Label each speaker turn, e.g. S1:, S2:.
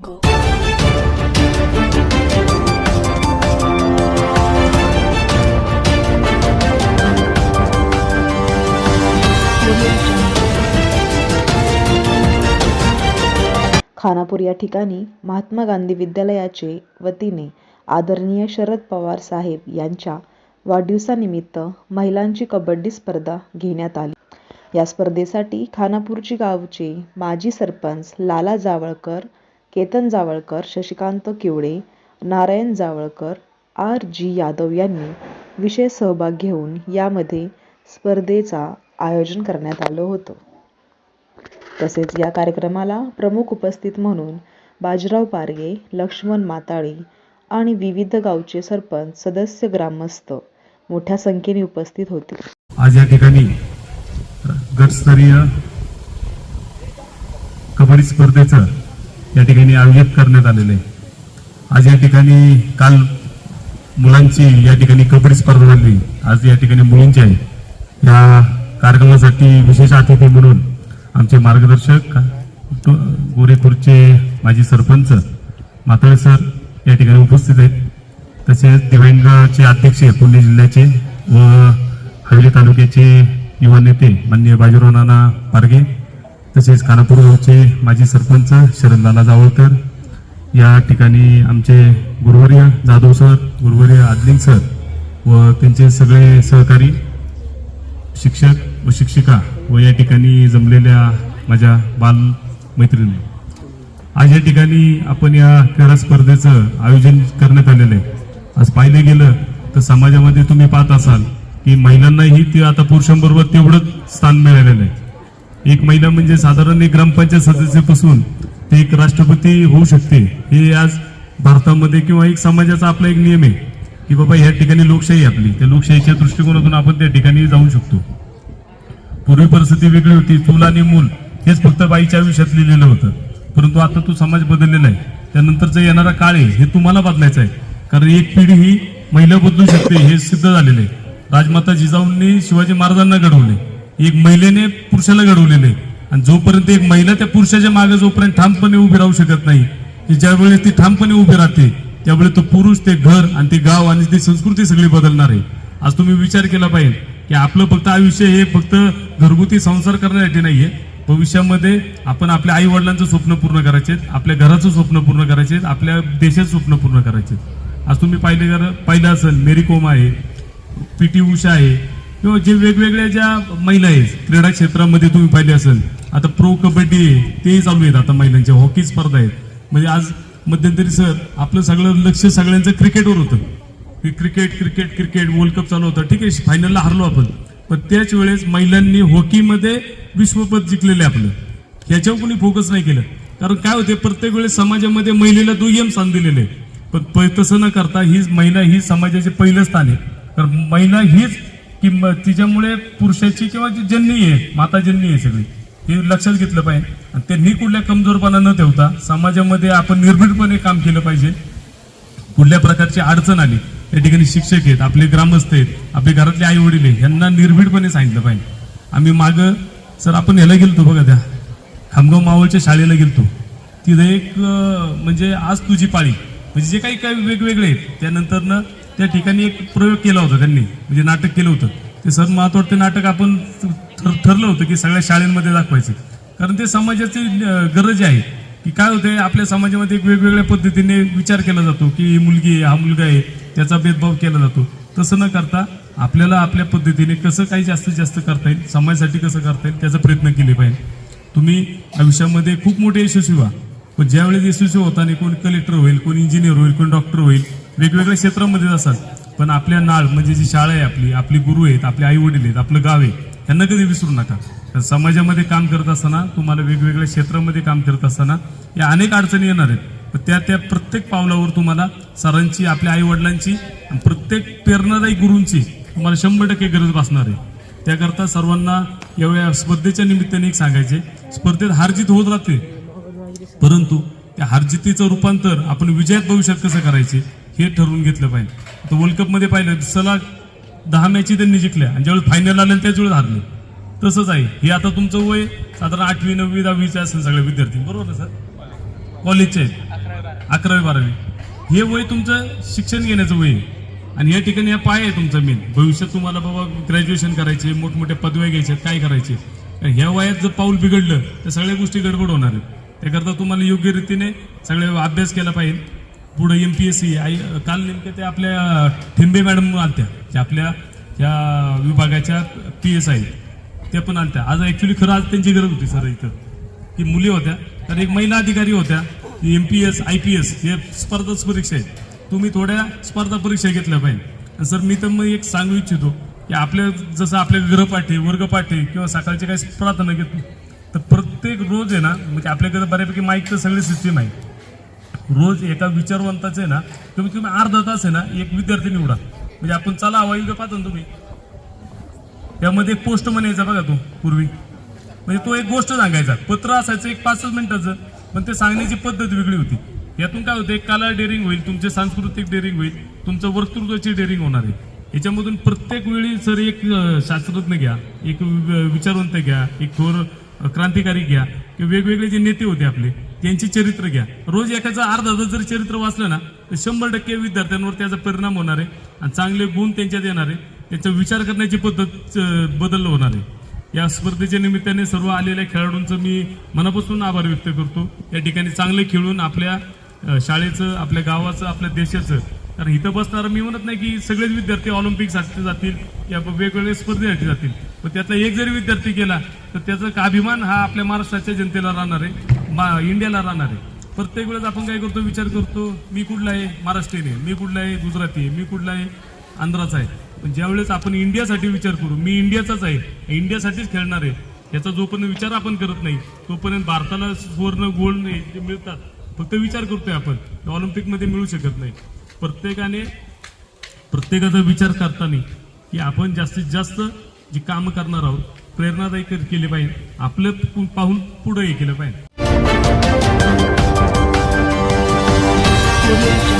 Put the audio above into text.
S1: Go.
S2: Khanapur या ठिकाणी महात्मा गांधी विद्यालयाचे वतीने आदरणीय शरद पवार साहेब यांच्या वाढदिवसानिमित्त महिलांची कबड्डी स्पर्धा घेण्यात आली या स्पर्धेसाठी खानापूरची गावचे माजी सरपंच लाला जावळकर केतन जावळकर शशिकांत किवळे नारायण जावळकर आर जी यादव यांनी विशेष सहभाग घेऊन यामध्ये स्पर्धेचा आयोजन करण्यात आलं होतं. तसेच या कार्यक्रमाला प्रमुख उपस्थित म्हणून बाजीराव पारगे लक्ष्मण माताळी आणि विविध गावचे सरपंच सदस्य ग्रामस्थ मोठ्या संख्येने उपस्थित होते.
S3: आज या ठिकाणी गटस्तरीय कबड्डी स्पर्धेचं या ठिकाणी आयोजित करण्यात आलेलं. आहे आज या ठिकाणी काल मुलांची या ठिकाणी कबड्डी स्पर्धा झाली. आज या ठिकाणी मुलींची आहे. या कार्यक्रमासाठी विशेष अतिथी म्हणून आमचे मार्गदर्शक गोरेपूरचे माजी सरपंच मातळे सर या ठिकाणी उपस्थित आहेत. तसेच दिव्यांगाचे अध्यक्ष पुणे जिल्ह्याचे व हवेली तालुक्याचे युवा नेते माननीय बाजीराव नाना पारगे तसेच खानापूर गावचे माजी सरपंच शरदलाला जावळकर या ठिकाणी आमचे गुरुवर्य जाधव सर गुरुवर्य आदलिंग सर व त्यांचे सगळे सहकारी शिक्षक व शिक्षिका व या ठिकाणी जमलेल्या माझ्या बाल मैत्रिणी. आज या ठिकाणी आपण या क्रीडा स्पर्धेचं आयोजन करण्यात आलेलं आहे. आज पाहिलं गेलं तर समाजामध्ये तुम्ही पाहत असाल की महिलांनाही ते आता पुरुषांबरोबर तेवढंच स्थान मिळालेलं आहे. एक महिला म्हणजे साधारण एक ग्रामपंचायत सदस्यापासून ते एक राष्ट्रपती होऊ शकते. हे आज भारतामध्ये किंवा एक समाजाचा आपला एक नियम आहे की बाबा ह्या ठिकाणी लोकशाही आपली. त्या लोकशाहीच्या दृष्टिकोनातून आपण त्या ठिकाणी जाऊ शकतो. पूर्वी परिस्थिती वेगळी होती. चूल आणि मूल हेच फक्त बाईच्या आयुष्यात लिहिलेलं होतं. परंतु आता तो समाज बदललेला आहे. त्यानंतरचा येणारा काळ आहे हे तुम्हाला बदलायचं आहे. कारण एक पिढी ही महिला बदलू शकते हे सिद्ध झालेलं आहे. राजमाता जिजाऊंनी शिवाजी महाराजांना घडवले एक महिलेने पुरुषाला घडवलेले आहे. आणि जोपर्यंत एक महिला त्या पुरुषाच्या मागे जोपर्यंत ठामपणे उभी राहू शकत नाही की ज्यावेळेस ती ठामपणे उभी राहते त्यावेळेस तो पुरुष ते घर आणि ते गाव आणि ती संस्कृती सगळी बदलणार आहे. आज तुम्ही विचार केला पाहिजे की आपलं फक्त आयुष्य हे फक्त घरगुती संसार करण्यासाठी नाहीये. भविष्यामध्ये आपण आपल्या आई वडिलांचं स्वप्न पूर्ण करायचे आपल्या घराचं स्वप्न पूर्ण करायचे आपल्या देशाचं स्वप्न पूर्ण करायचे आज तुम्ही पाहिले पाहिलं असेल मेरी कोम आहे पी टी उषा आहे किंवा जे वेगवेगळ्या ज्या महिला आहेत क्रीडा क्षेत्रामध्ये तुम्ही पाहिले असेल आता प्रो कबड्डी आहे तेही चालू आहेत आता महिलांच्या हॉकी स्पर्धा आहेत. म्हणजे आज मध्यंतरी सर आपलं सगळं लक्ष सगळ्यांचं क्रिकेटवर होतं. की cricket cricket cricket world cup चालू होता. ठीक आहे फायनलला हरलो आपण. पण त्याच वेळेस महिलांनी हॉकीमध्ये विश्वपद जिंकलेले आपलं. ह्याच्यावर कोणी फोकस नाही केलं. कारण काय होते प्रत्येक वेळेस समाजामध्ये महिलेला दुय्यम स्थान दिलेले आहे. पण प- तसं न करता ही महिला ही समाजाचे पहिलं स्थान आहे. कारण महिला हीच की तिच्यामुळे पुरुषाची किंवा जी जननी आहे माता जननी आहे सगळी हे लक्षात घेतलं पाहिजे. आणि त्यांनी कुठल्या कमजोरपणा न ठेवता समाजामध्ये आपण निर्भीडपणे काम केलं पाहिजे. कुठल्या प्रकारची अडचण आली या ठिकाणी शिक्षक आहेत आपले ग्रामस्थ आहेत आपले घरातले आई वडील आहेत यांना निर्भीडपणे सांगितलं पाहिजे. आम्ही मागं सर आपण ह्याला गेलतो बघा त्या खामगाव मावळच्या शाळेला गेलतो. तिथं एक म्हणजे आज तुझी पाळी म्हणजे जे काही काही वेगवेगळे आहेत त्यानंतरनं त्या ठिकाणी एक प्रयोग केला होता त्यांनी म्हणजे नाटक केलं होतं. ते सर महत्वाचं ते नाटक आपण ठर- ठरलं होतं की सगळ्या शाळेमध्ये दाखवायचं. कारण ते समाजाची गरज आहे. की काय होते आपल्या समाजामध्ये एक वेगवेगळ्या पद्धतीने विचार केला जातो की ही मुलगी आहे हा मुलगा आहे त्याचा भेदभाव केला जातो. तसं न करता आपल्याला आपल्या पद्धतीने कसं काही जास्तीत जास्त करता येईल समाजासाठी कसं करता येईल त्याचा प्रयत्न केले पाहिजे. तुम्ही आयुष्यामध्ये खूप मोठे यशस्वी व्हा. पण ज्यावेळेस यशस्वी होताना कोण कलेक्टर होईल कोण इंजिनियर होईल कोण डॉक्टर होईल वेगवेगळ्या क्षेत्रामध्ये असाल पण आपल्या नाळ म्हणजे जी शाळा आहे आपली आपली गुरु आहेत आपले आई वडील आहेत आपलं गाव आहे त्यांना कधी विसरू नका. तर समाजामध्ये काम करत असताना तुम्हाला वेगवेगळ्या क्षेत्रामध्ये काम करत असताना या अनेक अडचणी येणार आहेत. पण त्या त्या प्रत्येक पावलावर तुम्हाला सरांची आपल्या आई वडिलांची प्रत्येक प्रेरणादायी गुरूंची तुम्हाला शंभर टक्के गरज भासणार आहे. त्याकरता सर्वांना एवढ्या स्पर्धेच्या निमित्ताने एक सांगायचे स्पर्धेत हारजीत होत राहते. परंतु त्या हारजितीचं रूपांतर आपण विजयात भविष्यात कसं करायचे हे ठरवून घेतलं पाहिजे. आता वर्ल्ड कपमध्ये पाहिलं सलग दहा मॅची त्यांनी जिंकल्या. आणि ज्यावेळेस फायनल आलं त्याच वेळेस हारले. तसंच आहे. हे आता तुमचं वय साधारण आठवी नववी दहावीचे असेल सगळे विद्यार्थी. बरोबर ना सर? कॉलेजचे आहेत अकरावी बारावी. हे वय तुमचं शिक्षण घेण्याचं वय आहे. आणि या ठिकाणी हा पाय आहे तुमचा मेन भविष्यात तुम्हाला बाबा ग्रॅज्युएशन करायचे मोठमोठ्या पदव्या घ्यायच्या काय करायचे. ह्या वयात जर पाऊल बिघडलं तर सगळ्या गोष्टी गडबड होणार आहेत. त्याकरता तुम्हाला योग्य रीतीने सगळे अभ्यास केला पाहिजे. पुढे एम पी एस सी आई काल नेमके ते आपल्या ठिंबे मॅडम आलत्या त्या आपल्या या विभागाच्या पी एस आय त्या पण आलत्या. आज ॲक्च्युली खरं आज त्यांची गरज होती सर इथं. की मुली होत्या तर एक महिला अधिकारी होत्या M P S I P S हे स्पर्धा परीक्षा आहेत. तुम्ही थोड्या स्पर्धा परीक्षा घेतल्या पाहिजे. सर मी तर मग एक सांगू इच्छितो की आपल्या जसं आपल्या गृहपाठी वर्गपाठी किंवा सकाळचे काही प्रार्थना घेतो तर प्रत्येक रोज आहे ना म्हणजे आपल्याकडे बऱ्यापैकी माईक तर सगळी सिस्टीम आहे. रोज एका विचारवंताचे आहे ना कमीत कमी अर्धा तास आहे ना एक विद्यार्थी निवडा. म्हणजे आपण चला हवाई पाहता ना तुम्ही. त्यामध्ये एक पोस्ट म्हणायचा बघा तो पूर्वी. म्हणजे तो एक गोष्ट सांगायचा. पत्र असायचं एक पाच मिनिटाचं पण ते सांगण्याची पद्धत वेगळी होती. यातून काय होतं एक कला डेअरिंग होईल तुमचे सांस्कृतिक डेअरिंग होईल तुमचं वक्तृत्वाची डेअरिंग होणार आहे. याच्यामधून प्रत्येक वेळी सर एक शास्त्रज्ञ घ्या एक वि- विचारवंत घ्या एक थोर क्रांतिकारी घ्या किंवा वेगवेगळे जे नेते होते आपले त्यांचे चरित्र घ्या. रोज एकाचं अर्धा जर चरित्र वाचलं ना तर शंभर टक्के विद्यार्थ्यांवर त्याचा परिणाम होणार आहे आणि चांगले गुण त्यांच्यात येणार आहे. त्यांचा विचार करण्याची पद्धत बदल होणार आहे. या स्पर्धेच्या निमित्ताने सर्व आलेल्या खेळाडूंचं मी मनापासून आभार व्यक्त करतो. या ठिकाणी चांगले खेळून आपल्या शाळेचं आपल्या गावाचं आपल्या देशाचं कारण इथं बसणारं मी म्हणत नाही की सगळेच विद्यार्थी ऑलिम्पिकसाठी जातील या वेगवेगळ्या स्पर्धेसाठी जातील. पण त्यातला एक जरी विद्यार्थी गेला तर त्याचा अभिमान हा आपल्या महाराष्ट्राच्या जनतेला राहणार आहे. इंडियाला राहणार आहे. प्रत्येक वेळेस आपण काय करतो विचार करतो मी कुठला आहे? महाराष्ट्रीयन आहे. मी कुठला आहे? गुजराती आहे. मी कुठला आहे? आंध्राचा आहे. पण ज्यावेळेस आपण इंडियासाठी विचार करू मी इंडियाचाच आहे. इंडियासाठीच खेळणार आहे. याचा जोपर्यंत विचार आपण करत नाही तोपर्यंत भारताला सुवर्ण गोल्ड जे मिळतात फक्त विचार करतोय आपण. ऑलिम्पिकमध्ये मिळू शकत नाही. प्रत्येकाने प्रत्येकाचा विचार करताना की आपण जास्तीत जास्त जी कामं करणार आहोत प्रेरणादायी केली पाहिजे. आपलं पाहून पुढे हे केलं पाहिजे. Thank you.